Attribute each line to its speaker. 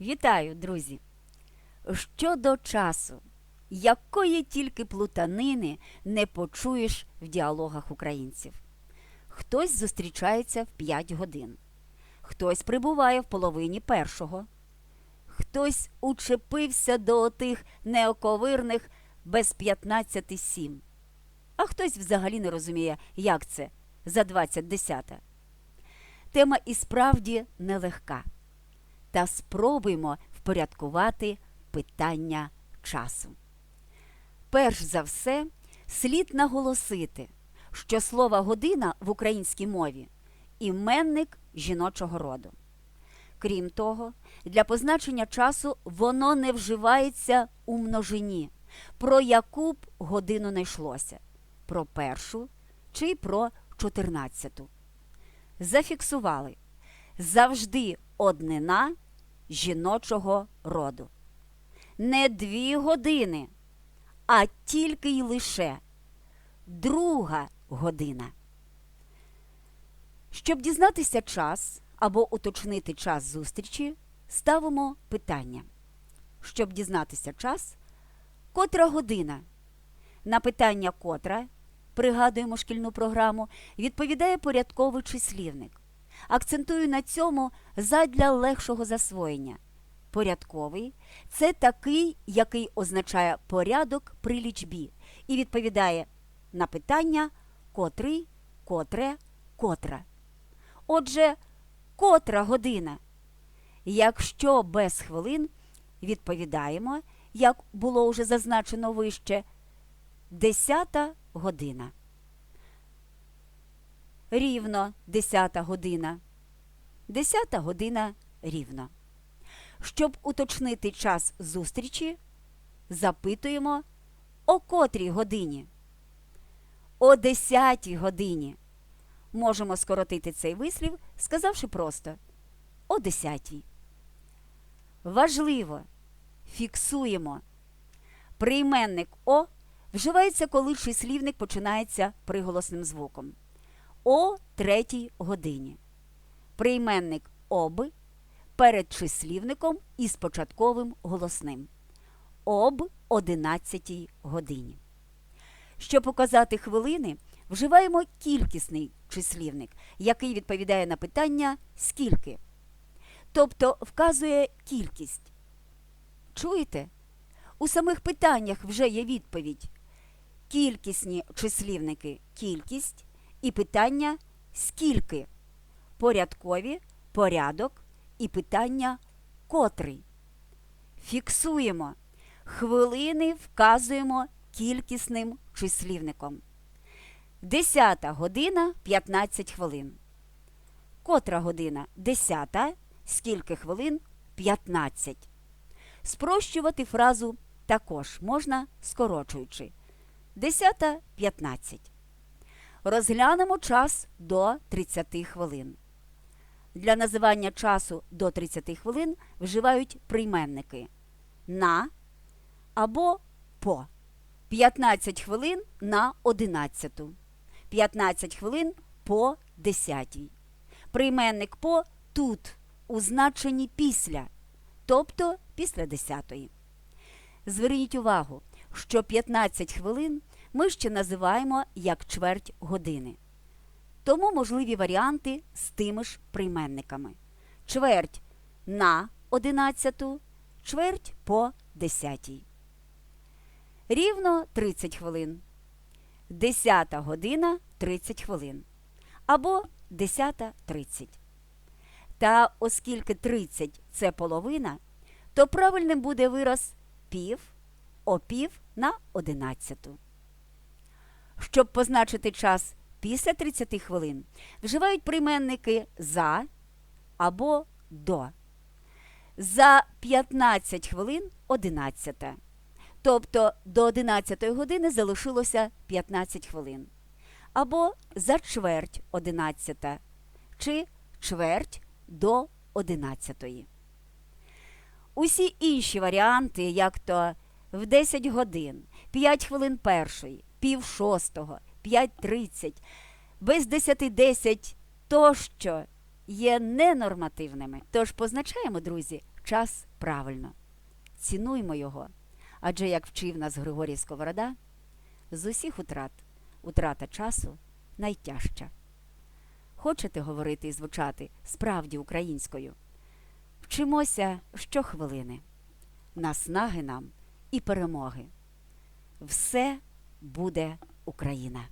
Speaker 1: Вітаю, друзі! Щодо часу, якої тільки плутанини не почуєш в діалогах українців. Хтось зустрічається в 5 годин, хтось прибуває в половині першого, хтось учепився до отих неоковирних без 15 сім, а хтось взагалі не розуміє, як це за 20 десята. Тема і справді нелегка. Та спробуємо впорядкувати питання часу. Перш за все, слід наголосити, що слово година в українській мові іменник жіночого роду. Крім того, для позначення часу воно не вживається у множині, про яку б годину не йшлося про першу чи про чотирнадцяту. Зафіксували завжди однина жіночого роду. Не дві години, а тільки й лише друга година. Щоб дізнатися час або уточнити час зустрічі, ставимо питання. Щоб дізнатися час, котра година? На питання котра, пригадуємо шкільну програму, відповідає порядковий числівник. Акцентую на цьому задля легшого засвоєння. Порядковий це такий, який означає порядок при лічбі і відповідає на питання котрий, котре, котра. Отже, котра година. Якщо без хвилин відповідаємо, як було вже зазначено вище, десята година. Рівно десята година. Десята година рівно. Щоб уточнити час зустрічі, запитуємо, о котрій годині? О десятій годині. Можемо скоротити цей вислів, сказавши просто о десятій. Важливо, фіксуємо. Прийменник О вживається, коли числівник починається приголосним звуком. О третій годині. Прийменник об перед числівником із початковим голосним. Об 11 годині. Щоб показати хвилини, вживаємо кількісний числівник, який відповідає на питання скільки. Тобто вказує кількість. Чуєте? У самих питаннях вже є відповідь. Кількісні числівники кількість і питання скільки. Порядкові порядок і питання котрий. Фіксуємо. Хвилини вказуємо кількісним числівником. 10 година 15 хвилин. Котра година 10. Скільки хвилин 15. Спрощувати фразу також можна скорочуючи. 10.15. Розглянемо час до 30 хвилин. Для називання часу до 30 хвилин вживають прийменники на або по. 15 хвилин на 11. 15 хвилин по 10. Прийменник по тут у значенні після, тобто після 10. Зверніть увагу, що 15 хвилин ми ще називаємо як чверть години. Тому можливі варіанти з тими ж прийменниками. Чверть на 11, чверть по 10. Рівно 30 хвилин. 10 година 30 хвилин. Або 10.30. Та оскільки 30 це половина, то правильним буде вираз пів, опів на 11. Щоб позначити час після 30 хвилин, вживають прийменники за або до. За 15 хвилин 11. Тобто до 11 години залишилося 15 хвилин. Або за чверть 11 чи чверть до 11. Усі інші варіанти, як то в 10 годин, 5 хвилин першої, пів шостого, 5.30, без 10.10 тощо є ненормативними. Тож позначаємо, друзі, час правильно. Цінуймо його. Адже, як вчив нас Григорій Сковорода, з усіх утрат утрата часу найтяжча. Хочете говорити і звучати справді українською? Вчимося щохвилини. Наснаги нам і перемоги. Все буде Україна!